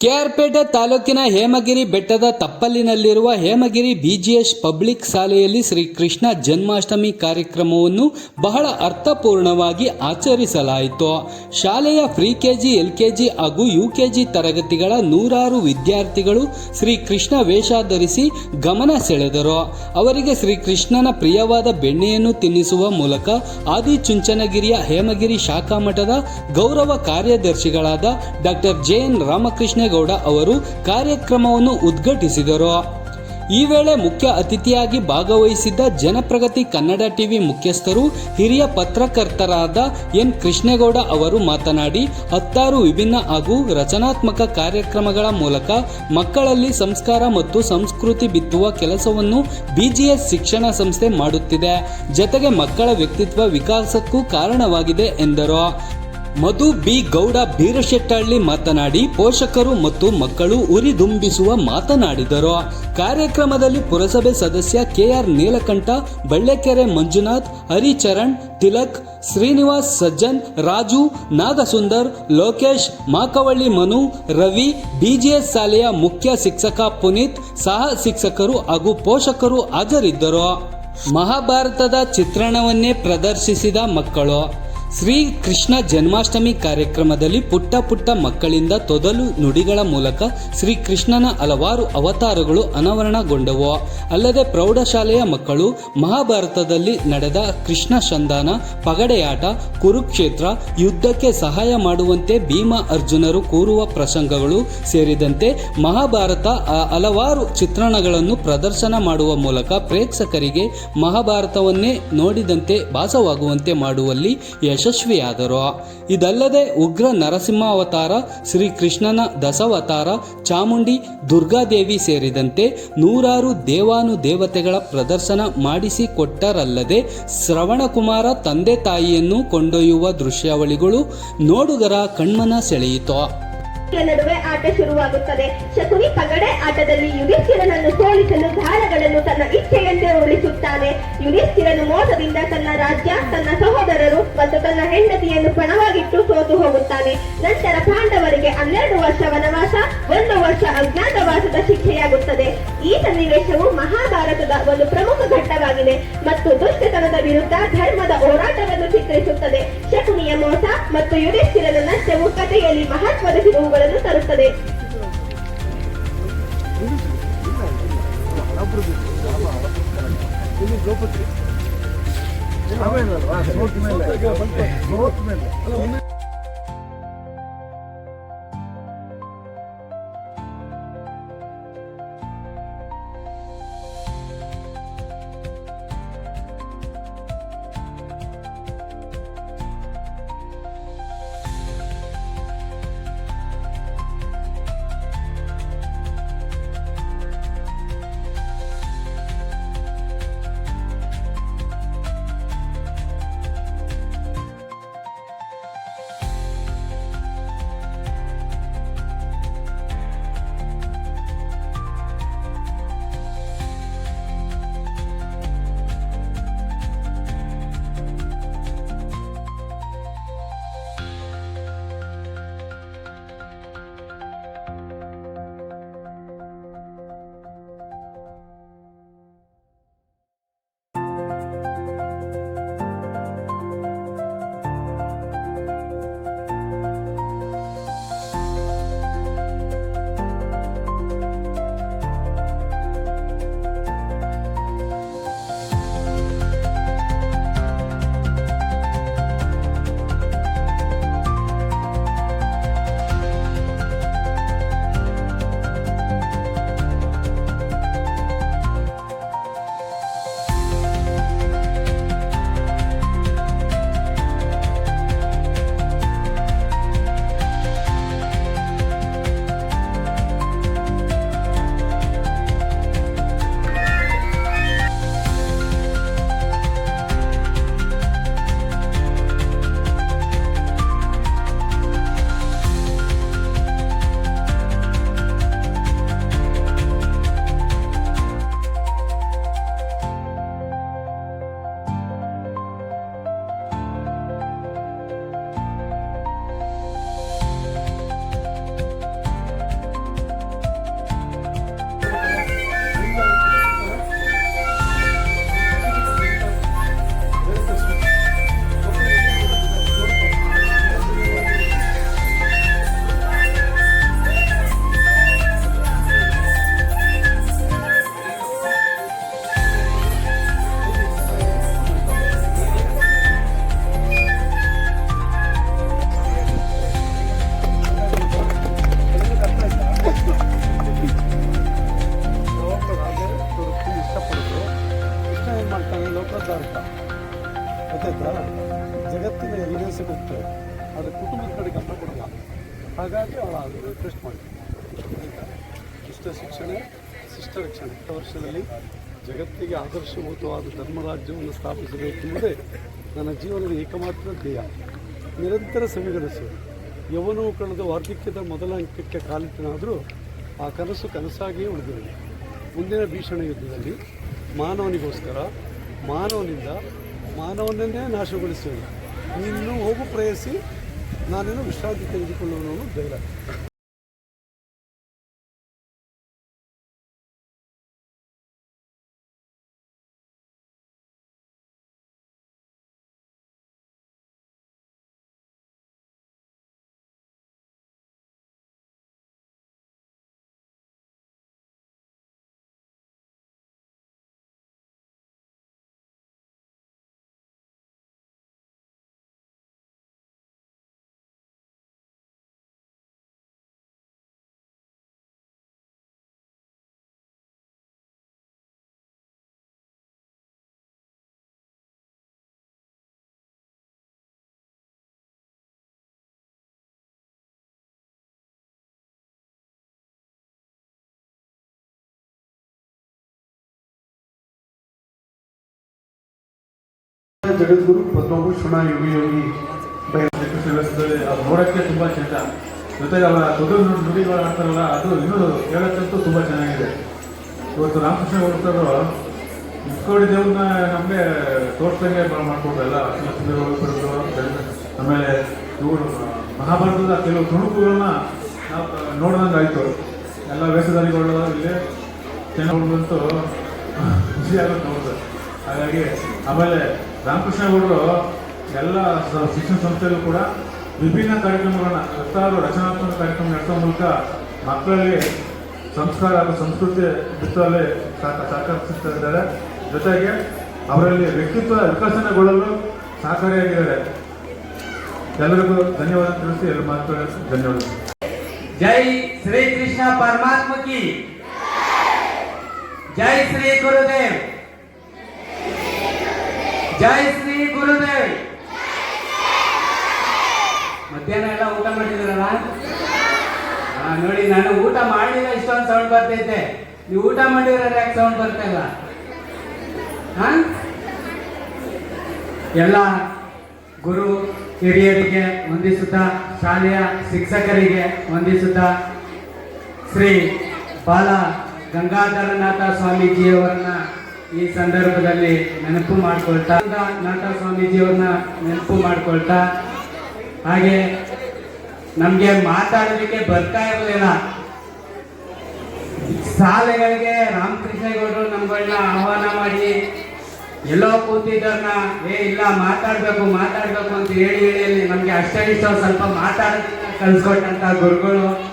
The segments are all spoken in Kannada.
ಕೆಆರ್ಪೇಟೆ ತಾಲೂಕಿನ ಹೇಮಗಿರಿ ಬೆಟ್ಟದ ತಪ್ಪಲಿನಲ್ಲಿರುವ ಹೇಮಗಿರಿ ಬಿಜಿಎಸ್ ಪಬ್ಲಿಕ್ ಶಾಲೆಯಲ್ಲಿ ಶ್ರೀ ಕೃಷ್ಣ ಜನ್ಮಾಷ್ಟಮಿ ಕಾರ್ಯಕ್ರಮವನ್ನು ಬಹಳ ಅರ್ಥಪೂರ್ಣವಾಗಿ ಆಚರಿಸಲಾಯಿತು. ಶಾಲೆಯ ಫ್ರೀ ಕೆಜಿ, ಎಲ್ಕೆಜಿ ಹಾಗೂ ಯುಕೆಜಿ ತರಗತಿಗಳ ನೂರಾರು ವಿದ್ಯಾರ್ಥಿಗಳು ಶ್ರೀ ಕೃಷ್ಣ ವೇಷ ಧರಿಸಿ ಗಮನ ಸೆಳೆದರು. ಅವರಿಗೆ ಶ್ರೀಕೃಷ್ಣನ ಪ್ರಿಯವಾದ ಬೆಣ್ಣೆಯನ್ನು ತಿನ್ನಿಸುವ ಮೂಲಕ ಆದಿಚುಂಚನಗಿರಿಯ ಹೇಮಗಿರಿ ಶಾಖಾ ಮಠದ ಗೌರವ ಕಾರ್ಯದರ್ಶಿಗಳಾದ ಡಾಕ್ಟರ್ ಜೆ ಎನ್ ರಾಮಕೃಷ್ಣೇಗೌಡ ಅವರು ಕಾರ್ಯಕ್ರಮವನ್ನು ಉದ್ಘಾಟಿಸಿದರು. ಈ ವೇಳೆ ಮುಖ್ಯ ಅತಿಥಿಯಾಗಿ ಭಾಗವಹಿಸಿದ್ದ ಜನಪ್ರಗತಿ ಕನ್ನಡ ಟಿವಿ ಮುಖ್ಯಸ್ಥರು, ಹಿರಿಯ ಪತ್ರಕರ್ತರಾದ ಎನ್. ಕೃಷ್ಣೇಗೌಡ ಅವರು ಮಾತನಾಡಿ, ಹತ್ತಾರು ವಿಭಿನ್ನ ಹಾಗೂ ರಚನಾತ್ಮಕ ಕಾರ್ಯಕ್ರಮಗಳ ಮೂಲಕ ಮಕ್ಕಳಲ್ಲಿ ಸಂಸ್ಕಾರ ಮತ್ತು ಸಂಸ್ಕೃತಿ ಬಿತ್ತುವ ಕೆಲಸವನ್ನು ಬಿಜಿಎಸ್ ಶಿಕ್ಷಣ ಸಂಸ್ಥೆ ಮಾಡುತ್ತಿದೆ. ಜತೆಗೆ ಮಕ್ಕಳ ವ್ಯಕ್ತಿತ್ವ ವಿಕಾಸಕ್ಕೂ ಕಾರಣವಾಗಿದೆ ಎಂದರು. ಮಧು ಬಿ ಗೌಡ ಬೀರಶೆಟ್ಟಹಳ್ಳಿ ಮಾತನಾಡಿ, ಪೋಷಕರು ಮತ್ತು ಮಕ್ಕಳು ಉರಿದುಂಬಿಸುವ ಮಾತನಾಡಿದರು. ಕಾರ್ಯಕ್ರಮದಲ್ಲಿ ಪುರಸಭೆ ಸದಸ್ಯ ಕೆಆರ್ ನೀಲಕಂಠ, ಬಳ್ಳೆಕೆರೆ ಮಂಜುನಾಥ್, ಹರಿಚರಣ್, ತಿಲಕ್, ಶ್ರೀನಿವಾಸ್ ಸಜ್ಜನ್, ರಾಜು, ನಾಗಸುಂದರ್, ಲೋಕೇಶ್, ಮಾಕವಳ್ಳಿ ಮನು, ರವಿ ಬಿಜಿಎಸ್ ಶಾಲೆಯ ಮುಖ್ಯ ಶಿಕ್ಷಕ ಪುನೀತ್, ಸಹ ಶಿಕ್ಷಕರು ಹಾಗೂ ಪೋಷಕರು ಹಾಜರಿದ್ದರು. ಮಹಾಭಾರತದ ಚಿತ್ರಣವನ್ನೇ ಪ್ರದರ್ಶಿಸಿದ ಮಕ್ಕಳು. ಶ್ರೀ ಕೃಷ್ಣ ಜನ್ಮಾಷ್ಟಮಿ ಕಾರ್ಯಕ್ರಮದಲ್ಲಿ ಪುಟ್ಟ ಪುಟ್ಟ ಮಕ್ಕಳಿಂದ ತೊದಲು ನುಡಿಗಳ ಮೂಲಕ ಶ್ರೀ ಕೃಷ್ಣನ ಹಲವಾರು ಅವತಾರಗಳು ಅನಾವರಣಗೊಂಡವು. ಅಲ್ಲದೆ ಪ್ರೌಢಶಾಲೆಯ ಮಕ್ಕಳು, ಮಹಾಭಾರತದಲ್ಲಿ ನಡೆದ ಕೃಷ್ಣ ಸಂಧಾನ, ಪಗಡೆಯಾಟ, ಕುರುಕ್ಷೇತ್ರ, ಯುದ್ಧಕ್ಕೆ ಸಹಾಯ ಮಾಡುವಂತೆ ಭೀಮ ಅರ್ಜುನರು ಕೂರುವ ಪ್ರಸಂಗಗಳು ಸೇರಿದಂತೆ ಮಹಾಭಾರತ ಹಲವಾರು ಚಿತ್ರಣಗಳನ್ನು ಪ್ರದರ್ಶನ ಮಾಡುವ ಮೂಲಕ ಪ್ರೇಕ್ಷಕರಿಗೆ ಮಹಾಭಾರತವನ್ನೇ ನೋಡಿದಂತೆ ಭಾಸವಾಗುವಂತೆ ಮಾಡುವಲ್ಲಿ ಯಶಸ್ವಿಯಾದರು. ಇದಲ್ಲದೆ ಉಗ್ರ ನರಸಿಂಹಾವತಾರ, ಶ್ರೀಕೃಷ್ಣನ ದಸವತಾರ ಚಾಮುಂಡಿ ದುರ್ಗಾದೇವಿ ಸೇರಿದಂತೆ ನೂರಾರು ದೇವಾನು ದೇವತೆಗಳ ಪ್ರದರ್ಶನ ಮಾಡಿಸಿಕೊಟ್ಟರಲ್ಲದೆ ಶ್ರವಣಕುಮಾರ ತಂದೆ ತಾಯಿಯನ್ನು ಕೊಂಡೊಯ್ಯುವ ದೃಶ್ಯಾವಳಿಗಳು ನೋಡುಗರ ಕಣ್ಮನ ಸೆಳೆಯಿತು. ನಡುವೆ ಆಟ ಶುರುವಾಗುತ್ತದೆ. ಶಕುನಿ ಪಗಡೆ ಆಟದಲ್ಲಿ ಯುಧಿಷ್ಠಿರನನ್ನು ಸೋಲಿಸಲು ದಾಳಗಳನ್ನು ತನ್ನ ಇಚ್ಛೆಯಂತೆ ಉರುಳಿಸುತ್ತಾನೆ. ಯುಧಿಷ್ಠಿರನು ಮೋಸದಿಂದ ತನ್ನ ರಾಜ್ಯ, ತನ್ನ ಸಹೋದರರು ಮತ್ತು ತನ್ನ ಹೆಂಡತಿಯನ್ನು ಪಣವಾಗಿಟ್ಟು ಸೋತು ಹೋಗುತ್ತಾನೆ. ನಂತರ ಪಾಂಡವರಿಗೆ ಹನ್ನೆರಡು ವರ್ಷ ವನವಾಸ, ಒಂದು ವರ್ಷ ಅಜ್ಞಾತವಾಸದ ಶಿಕ್ಷೆಯಾಗುತ್ತದೆ. ಈ ಸನ್ನಿವೇಶವು ಮಹಾಭಾರತದ ಒಂದು ಪ್ರಮುಖ ಘಟ್ಟವಾಗಿದೆ ಮತ್ತು ದುಷ್ಟತನದ ವಿರುದ್ಧ ಧರ್ಮದ ಹೋರಾಟವನ್ನು ಚಿತ್ರಿಸುತ್ತದೆ. ಶಕುನಿಯ ಮೋಸ ಮತ್ತು ಯುಧಿಷ್ಠಿರನ ನಷ್ಟವು ಕಥೆಯಲ್ಲಿ ಮಹತ್ವದ ತಿರುವುಗಳನ್ನು ತರುತ್ತದೆ. ಇಲ್ಲಿ ದುಷ್ಟ ಶಿಕ್ಷಣ ಶಿಷ್ಟ ರಕ್ಷಣೆ ಹತ್ತು ವರ್ಷದಲ್ಲಿ ಜಗತ್ತಿಗೆ ಆದರ್ಶಭೂತವಾದ ಧರ್ಮರಾಜ್ಯವನ್ನು ಸ್ಥಾಪಿಸಬೇಕೆಂಬುದೇ ನನ್ನ ಜೀವನದ ಏಕಮಾತ್ರ ಧ್ಯೇಯ. ನಿರಂತರ ಸವಿಗನಸು ಯವನೂ ಕಳೆದ ವಾರ್ಧಕ್ಯದ ಮೊದಲ ಅಂಕಕ್ಕೆ ಕಾಲಿಟ್ಟನಾದರೂ ಆ ಕನಸು ಕನಸಾಗಿಯೇ ಉಳಿದಿದೆ ಮುಂದಿನ ಭೀಷಣ ಯುದ್ಧದಲ್ಲಿ ಮಾನವನಿಗೋಸ್ಕರ, ಮಾನವನಿಂದ ಮಾನವನನ್ನೇ ನಾಶಗೊಳಿಸುವುದು ಇನ್ನೂ ಹೋಗು ಪ್ರಯತ್ನಿಸಿ ನಾನೇನು ವಿಶ್ರಾಂತಿ ತೆಗೆದುಕೊಳ್ಳುವನು ಧೈರ್ಯ. ಜಗದ್ಗುರು ಪದ್ಮಭೂಷಣ ಯೋಗಿ ಯೋಗಿ ನೋಡಕ್ಕೆ ತುಂಬಾ ಚಂದ ಜೊತೆಗೆ ಅವರ ದೊಡ್ಡ ನುಡಿಗಳು ಆಡ್ತಾರಲ್ಲ ಅದು ಇನ್ನೂ ಹೇಳೋಕ್ಕಂತೂ ತುಂಬ ಚೆನ್ನಾಗಿದೆ. ಇವತ್ತು ರಾಮಕೃಷ್ಣ ಹೊರತರು ಇಸ್ಕೋಡಿ ದೇವ್ರನ್ನ ನಮಗೆ ತೋರ್ಸಂಗೆ ಲಕ್ಷ್ಮೀ ಆಮೇಲೆ ಇವರು ಮಹಾಭಾರತದ ಕೆಲವು ತುಣುಕುಗಳನ್ನ ನಾವು ನೋಡ್ದಂಗೆ ಆಯ್ತು ಎಲ್ಲ ವೇಷಧಾರಿಗಳು ಇಲ್ಲಿ ಚೆನ್ನಾಗಿ ಖುಷಿ ಆಗುತ್ತೆ ಹಾಗಾಗಿ ಆಮೇಲೆ ರಾಮಕೃಷ್ಣ ರಾಮಕೃಷ್ಣಗೌಡರು ಎಲ್ಲ ಶಿಕ್ಷಣ ಸಂಸ್ಥೆಗಳು ಕೂಡ ವಿಭಿನ್ನ ಕಾರ್ಯಕ್ರಮಗಳನ್ನು, ಹತ್ತಾರು ರಚನಾತ್ಮಕ ಕಾರ್ಯಕ್ರಮ ನಡೆಸೋ ಮೂಲಕ ಮಕ್ಕಳಲ್ಲಿ ಸಂಸ್ಕಾರ ಹಾಗೂ ಸಂಸ್ಕೃತಿ ಬಿತ್ತಲ್ಲಿ ಸಹಕರಿಸುತ್ತಾ ಇದ್ದಾರೆ ಜೊತೆಗೆ ಅವರಲ್ಲಿ ವ್ಯಕ್ತಿತ್ವ ವಿಕಸನಗೊಳ್ಳಲು ಸಹಕಾರಿಯಾಗಿದ್ದಾರೆ. ಎಲ್ಲರಿಗೂ ಧನ್ಯವಾದ ತಿಳಿಸಿ, ಎಲ್ಲ ಮಾತುಗಳ ಧನ್ಯವಾದ. ಜೈ ಶ್ರೀ ಕೃಷ್ಣ ಪರಮಾತ್ಮಕಿ ಜೈ ಶ್ರೀ ಗುರುದೇವ್. ಜೈ ಶ್ರೀ ಗುರುದೇವ್ ಮಧ್ಯಾಹ್ನ ಎಲ್ಲ ಊಟ ಮಾಡಿದಿರಲ್ಲ ನೋಡಿ, ನಾನು ಊಟ ಮಾಡಿಲ್ಲ, ಇಷ್ಟೊಂದು ಸೌಂಡ್ ಬರ್ತೈತೆ. ನೀವು ಊಟ ಮಾಡಿದ್ರೆ ಯಾಕೆ ಸೌಂಡ್ ಬರ್ತಾ ಇಲ್ಲ? ಎಲ್ಲ ಗುರು ಹಿರಿಯರಿಗೆ ವಂದಿಸುತ್ತಾ, ಶಾಲೆಯ ಶಿಕ್ಷಕರಿಗೆ ವಂದಿಸುತ್ತಾ, ಶ್ರೀ ಬಾಲ ಗಂಗಾಧರನಾಥ ಸ್ವಾಮೀಜಿಯವರನ್ನ ಈ ಸಂದರ್ಭದಲ್ಲಿ ನೆನಪು ಮಾಡ್ಕೊಳ್ತಾ, ನಾಟ ಸ್ವಾಮೀಜಿಯವ್ರನ್ನ ನೆನಪು ಮಾಡ್ಕೊಳ್ತಾ, ಹಾಗೆ ನಮಗೆ ಮಾತಾಡಲಿಕ್ಕೆ ಬರ್ತಾ ಇರಲಿಲ್ಲ. ಶಾಲೆಗಳಿಗೆ ರಾಮಕೃಷ್ಣೇಗೌಡರು ನಮ್ಗಳನ್ನ ಆಹ್ವಾನ ಮಾಡಿ, ಎಲ್ಲೋ ಕೂತಿದ್ದವ್ರನ್ನ, ಏ, ಇಲ್ಲ, ಮಾತಾಡ್ಬೇಕು ಮಾತಾಡ್ಬೇಕು ಅಂತ ಹೇಳಿ ಹೇಳಿ ನಮ್ಗೆ ಅಷ್ಟೇ ಇಷ್ಟ, ಸ್ವಲ್ಪ ಮಾತಾಡೋದನ್ನ ಕಲ್ಸ್ಕೊಟ್ಟಂತ ಗುರುಗಳು.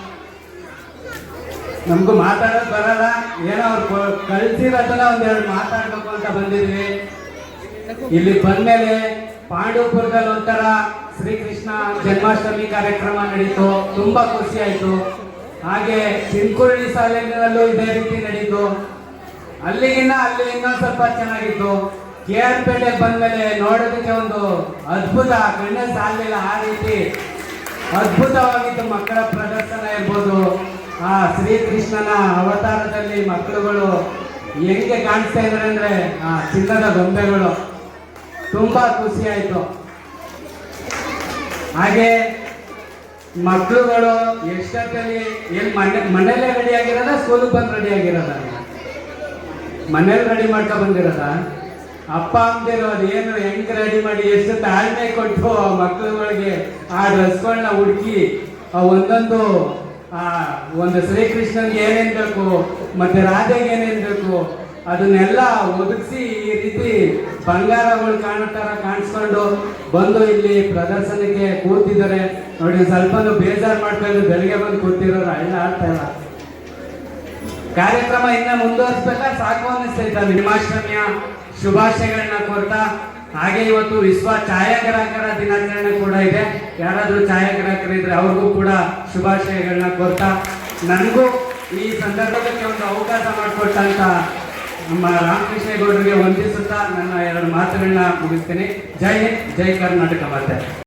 ನಮಗೂ ಮಾತಾಡೋದು ಬರಲ್ಲ. ಏನೋ ಅವ್ರು ಕಳ್ಸಿರತ್ತಲ್ಲ ಒಂದೆರಡು ಮಾತಾಡ್ಬೇಕು ಅಂತ ಬಂದಿದ್ವಿ. ಇಲ್ಲಿ ಬಂದ್ಮೇಲೆ ಪಾಂಡವಪುರದಲ್ಲಿ ಒಂಥರ ಶ್ರೀಕೃಷ್ಣ ಜನ್ಮಾಷ್ಟಮಿ ಕಾರ್ಯಕ್ರಮ ನಡೀತು. ತುಂಬಾ ಖುಷಿ ಆಯ್ತು. ಹಾಗೆ ಚಿನ್ಕುರಳಿ ಸಾಲಿನಲ್ಲೂ ಇದೇ ರೀತಿ ನಡೀತು. ಅಲ್ಲಿಗಿನ್ನ ಅಲ್ಲಿ ಇನ್ನೊಂದು ಸ್ವಲ್ಪ ಚೆನ್ನಾಗಿತ್ತು. ಕೆ ಆರ್ ಪೇಟೆ ಬಂದ್ಮೇಲೆ ನೋಡೋದಕ್ಕೆ ಒಂದು ಅದ್ಭುತ ಕಣ್ಣ ಸಾಲಿಲ್ಲ ಆ ರೀತಿ. ಅದ್ಭುತವಾಗಿತ್ತು ಮಕ್ಕಳ. ಶ್ರೀಕೃಷ್ಣನ ಅವತಾರದಲ್ಲಿ ಮಕ್ಕಳುಗಳು ಹೆಂಗೆ ಕಾಣಿಸ್ತಾ ಇದ್ದಾರೆ ಅಂದ್ರೆ, ಆ, ಚಿನ್ನದ ಗೊಂಬೆಗಳು. ತುಂಬಾ ಖುಷಿ ಆಯ್ತು. ಹಾಗೆ ಮಕ್ಕಳುಗಳು ಎಷ್ಟೊತ್ತಲ್ಲಿ ಏನ್ ಮನೆ ಮನೇಲೆ ರೆಡಿ ಆಗಿರೋದ ಸ್ಕೂಲಿಗೆ ಬಂದು ರೆಡಿ ಆಗಿರೋದ? ಮನೇಲಿ ರೆಡಿ ಮಾಡ್ಕೊ ಬಂದಿರೋದ? ಅಪ್ಪ, ಅಮ್ಮದಿರು ಅದೇನು ಹೆಂಗೆ ರೆಡಿ ಮಾಡಿ ಎಷ್ಟು ತಾಳ್ಮೆ ಕೊಟ್ಟು ಮಕ್ಕಳುಗಳಿಗೆ ಆ ಡ್ರೆಸ್ಗಳನ್ನ ಹುಡುಕಿ ಆ ಒಂದೊಂದು ಆ ಒಂದು ಶ್ರೀಕೃಷ್ಣನ್ಗೆ ಏನೇನು ಬೇಕು, ಮತ್ತೆ ರಾಧೆಗೆ ಏನೇನು ಬೇಕು, ಅದನ್ನೆಲ್ಲ ಒದಗಿಸಿ ಈ ರೀತಿ ಬಂಗಾರಗಳು ಕಾಣೋ ಕಾಣಿಸ್ಕೊಂಡು ಬಂದು ಇಲ್ಲಿ ಪ್ರದರ್ಶನಕ್ಕೆ ಕೂತಿದ್ದಾರೆ. ನೋಡಿ ಸ್ವಲ್ಪ ಬೇಜಾರು ಮಾಡ್ಕೊಂಡು ಬೆಳಗ್ಗೆ ಬಂದು ಕೂತಿರೋರು ಎಲ್ಲ ಆಡ್ತಾ ಇಲ್ಲ. ಕಾರ್ಯಕ್ರಮ ಇನ್ನ ಮುಂದುವರಿಸ್ಬೇಕಾ? ಸಾಕು ಅನ್ನಿಸ್ತೈತ ಜನ್ಮಾಷ್ಟಮಿಯ ಶುಭಾಶಯಗಳನ್ನ ಕೋರ್ತಾ ಹಾಗೆ ಇವತ್ತು ವಿಶ್ವ ಛಾಯಾಗ್ರಾಹಕರ ದಿನಾಚರಣೆ ಕೂಡ ಇದೆ. ಯಾರಾದರೂ ಛಾಯಾಗ್ರಾಹಕರಿದ್ರೆ ಅವ್ರಿಗೂ ಕೂಡ ಶುಭಾಶಯಗಳನ್ನ ಕೋರ್ತಾ ನನಗೂ ಈ ಸಂದರ್ಭಕ್ಕೆ ಒಂದು ಅವಕಾಶ ಮಾಡಿಕೊಟ್ಟಂತ ನಮ್ಮ ರಾಮಕೃಷ್ಣ ಗೌಡರಿಗೆ ವಂದಿಸುತ್ತಾ ನನ್ನ ಎರಡು ಮಾತುಗಳನ್ನ ಮುಗಿಸ್ತೀನಿ. ಜೈ ಹಿಂದ್, ಜೈ ಕರ್ನಾಟಕ ಮಾತೆ.